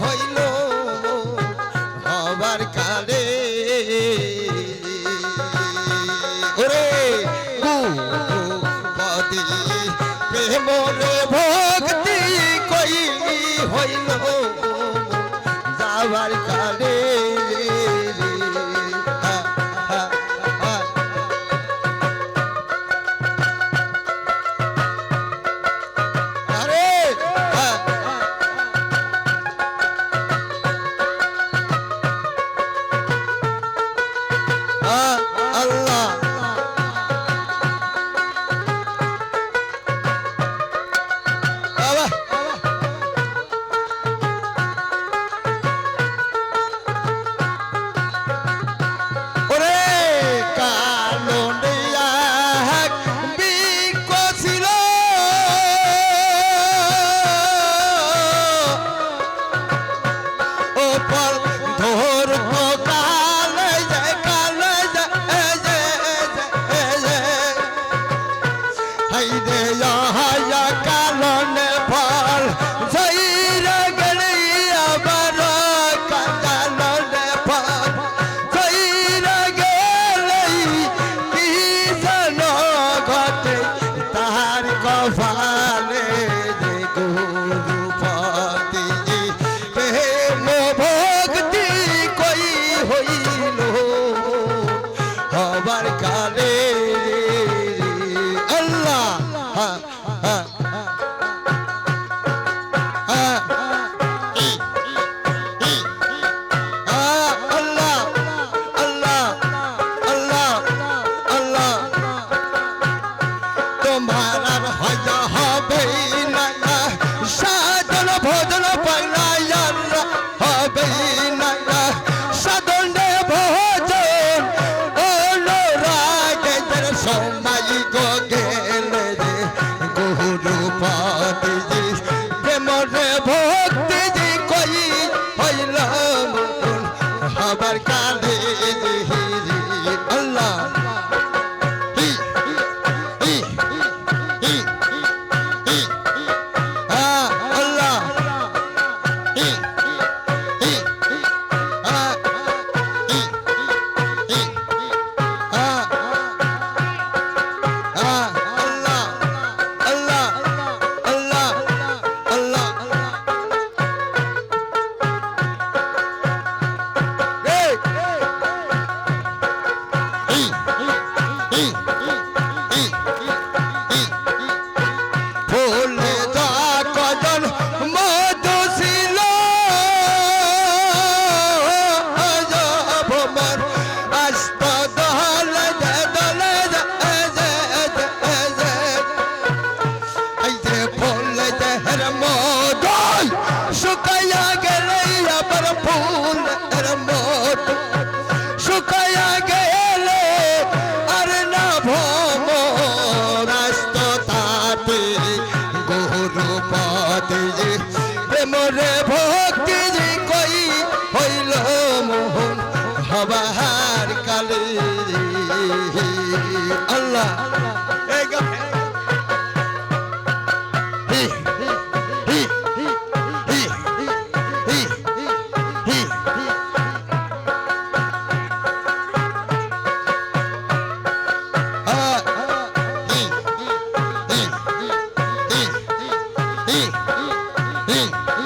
হইল হবার কালে। ওরে পদি প্রেম ভক্তি কইলি হইল। Somebody go get abarcada. رموت شکایا گئی پر پھول رموت شکایا گئے আর না ভব রাস্ত তাতে গৌর পথে প্রেমরে ভক্তি কই হইল মোহন হবাহার কালে। আল্লাহ Mm.